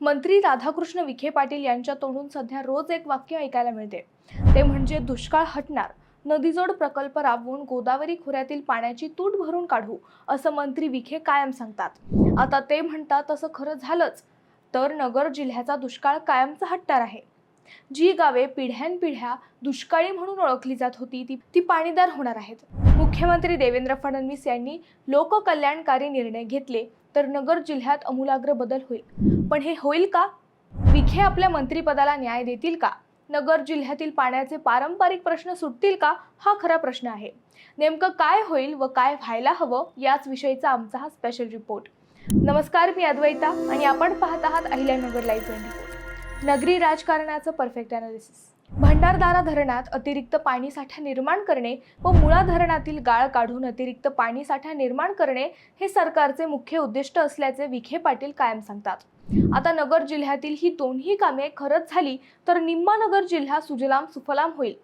मंत्री राधाकृष्ण विखे पाटील यांच्या तोंडून सध्या रोज एक वाक्य ऐकायला मिळते. ते म्हणजे दुष्काळ हटणार. नदीजोड प्रकल्प राबवून गोदावरी खोऱ्यातील पाण्याची तूट भरून काढू असं मंत्री विखे कायम सांगतात. आता ते म्हणतात तसं खरं झालंच तर नगर जिल्ह्याचा दुष्काळ कायमचा हटणार आहे. जी गावे पिढ्यानपिढ्या दुष्काळी म्हणून ओळखली जात होती ती ती पाणीदार होणार आहेत. मुख्यमंत्री देवेंद्र फडणवीस यांनी लोककल्याणकारी निर्णय घेतले तर नगर जिल्ह्यात अमूलाग्र बदल होईल. पण हे होईल का? विखे आपल्या मंत्रिपदाला न्याय देतील का? नगर जिल्ह्यातील पाण्याचे पारंपरिक प्रश्न सुटतील का? हा खरा प्रश्न आहे. नेमकं काय होईल व काय व्हायला हवं याच विषयीचा आमचा हा स्पेशल रिपोर्ट नमस्कार मी अद्वैता आणि आपण पाहत आहात अहिल्यानगर लाईव्ह ट्वेंटी फोर नगरी राजकारणाचं परफेक्ट अनालिसिस भंडारदारा धरणात अतिरिक्त पाणीसाठा निर्माण करणे व मुळा धरणातील गाळ काढून अतिरिक्त पाणीसाठा निर्माण करणे हे सरकारचे मुख्य उद्दिष्ट असल्याचे विखे पाटील कायम सांगतात. आता नगर जिल्ह्यातील ही दोन्ही कामे खरंच झाली तर निम्मा नगर जिल्हा सुजलाम सुफलाम होईल.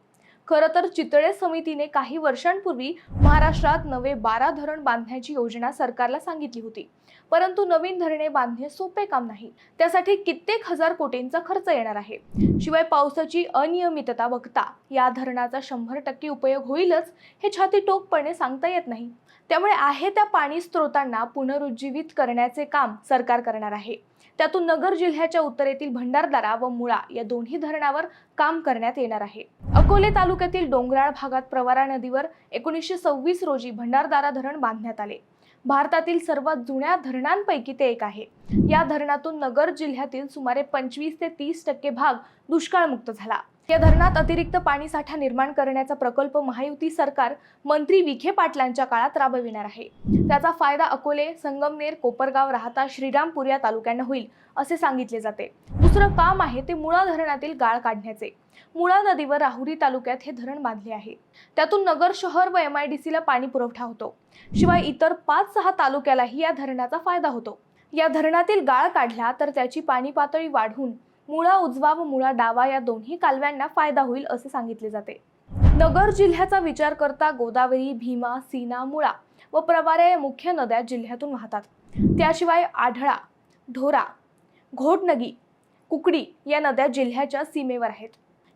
खरं तर चितळे समितीने काही वर्षांपूर्वी महाराष्ट्रात नवे बारा धरण बांधण्याची योजना सरकारला सांगितली होती. परंतु नवीन धरणे बांधणे सोपे काम नाही. त्यासाठी कित्येक हजार कोटींचा खर्च येणार आहे. शिवाय पावसाची अनियमितता बघता या धरणाचा शंभर टक्के उपयोग होईलच हे छाती टोकपणे सांगता येत नाही. त्यामुळे आहे त्या पाणी स्रोतांना पुनरुज्जीवित करण्याचे काम सरकार करणार आहे. त्यातून नगर जिल्ह्याच्या उत्तरेतील भंडारदारा व मुळा या दोन्ही धरणावर काम करण्यात येणार आहे. अकोले तालुक्यातील डोंगराळ भागात प्रवारा नदीवर एकोणीसशे सव्वीस रोजी भंडारदारा धरण बांधण्यात आले. भारतातील सर्वात जुन्या धरणांपैकी ते एक आहे. या धरणातून नगर जिल्ह्यातील सुमारे पंचवीस ते तीस टक्के भाग दुष्काळमुक्त झाला. या धरणात अतिरिक्त पाणीसाठा निर्माण करण्याचा प्रकल्प महायुती सरकार मंत्री विखे पाटलांच्या काळात राबविणार आहे. त्याचा फायदा अकोले संगमनेर कोपरगाव राहता श्रीरामपूर या तालुक्यांना होईल असे सांगितले जाते. दुसरं काम आहे ते मुळा धरणातील गाळ काढण्याचे. मुळा नदीवर राहुरी तालुक्यात हे धरण बांधले आहे. त्यातून नगर शहर व एम आय डी सीला पाणी पुरवठा होतो. शिवाय इतर पाच सहा तालुक्यालाही या धरणाचा फायदा होतो. या धरणातील गाळ काढला तर त्याची पाणी पातळी वाढून मुळा उजवा व मुळा डावा या दोन्ही कालव्यांना फायदा होईल असे सांगितले जाते. नगर जिल्ह्याचा विचार करता गोदावरी भीमा सीना मुळा व प्रवारे या मुख्य नद्या जिल्ह्यातून वाहतात. त्याशिवाय आढळा ढोरा घोटनगी कुकडी या नद्या जिल्ह्याच्या सीमेवर आहेत.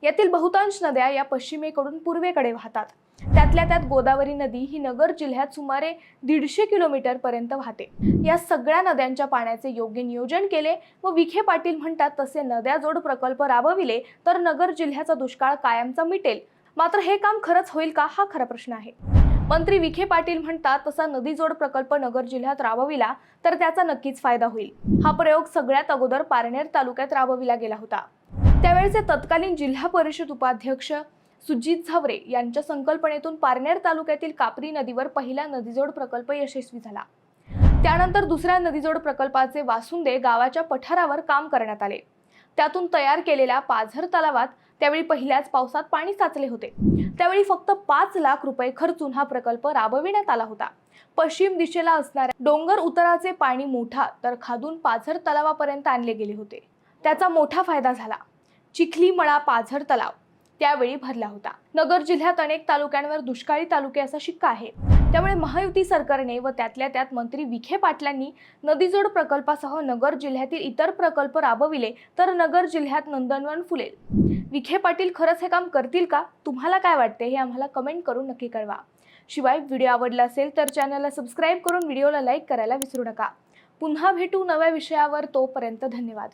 यातील बहुतांश नद्या या पश्चिमेकडून पूर्वेकडे वाहतात. त्यातल्या त्यात गोदावरी नदी ही नगर जिल्ह्यात सुमारे दीडशे किलोमीटर पर्यंत वाहते. या सगळ्या नद्यांच्या पाण्याचे योग्य नियोजन केले व विखे पाटील म्हणतात तसे नद्या जोड प्रकल्प राबविले तर नगर जिल्ह्याचा दुष्काळ कायमचा मिटेल. मात्र हे काम खरंच होईल का? हा खरा प्रश्न आहे. मंत्री विखे पाटील म्हणतात तसा नदी जोड प्रकल्प नगर जिल्ह्यात राबविला तर त्याचा नक्कीच फायदा होईल. हा प्रयोग सगळ्यात अगोदर पारनेर तालुक्यात राबविला गेला होता. त्यावेळेचे तत्कालीन जिल्हा परिषद उपाध्यक्ष सुजित झावरे यांच्या संकल्पनेतून पारनेर तालुक्यातील कापरी नदीवर पहिला नदीजोड प्रकल्प यशस्वी झाला. त्यानंतर दुसऱ्या नदीजोड प्रकल्पाचे वासुंदे गावाच्या पठारावर काम करण्यात आले. त्यातून तयार केलेल्या पाझर तलावात त्यावेळी पहिल्याच पावसात पाणी साचले होते. त्यावेळी फक्त पाच लाख रुपये खर्चून हा प्रकल्प राबविण्यात आला होता. पश्चिम दिशेला असणाऱ्या डोंगर उतराचे पाणी मोठा तर खादून पाझर तलावापर्यंत आणले गेले होते. त्याचा मोठा फायदा झाला. चिखली मळा पाझर तलाव त्यावेळी भरला होता. नगर जिल्ह्यात अनेक तालुक्यांवर दुष्काळी तालुके असा शिक्का आहे. त्यामुळे महायुती सरकारने व त्यातल्या त्यात मंत्री विखे पाटलांनी नदीजोड प्रकल्पासह नगर जिल्ह्यातील इतर प्रकल्प राबविले तर नगर जिल्ह्यात नंदनवन फुलेल. विखे पाटील खरंच हे काम करतील का? तुम्हाला काय वाटते हे आम्हाला कमेंट करून नक्की कळवा. शिवाय व्हिडिओ आवडला असेल तर चॅनलला सबस्क्राईब करून व्हिडिओला लाईक करायला विसरू नका. पुन्हा भेटू नव्या विषयावर तोपर्यंत धन्यवाद.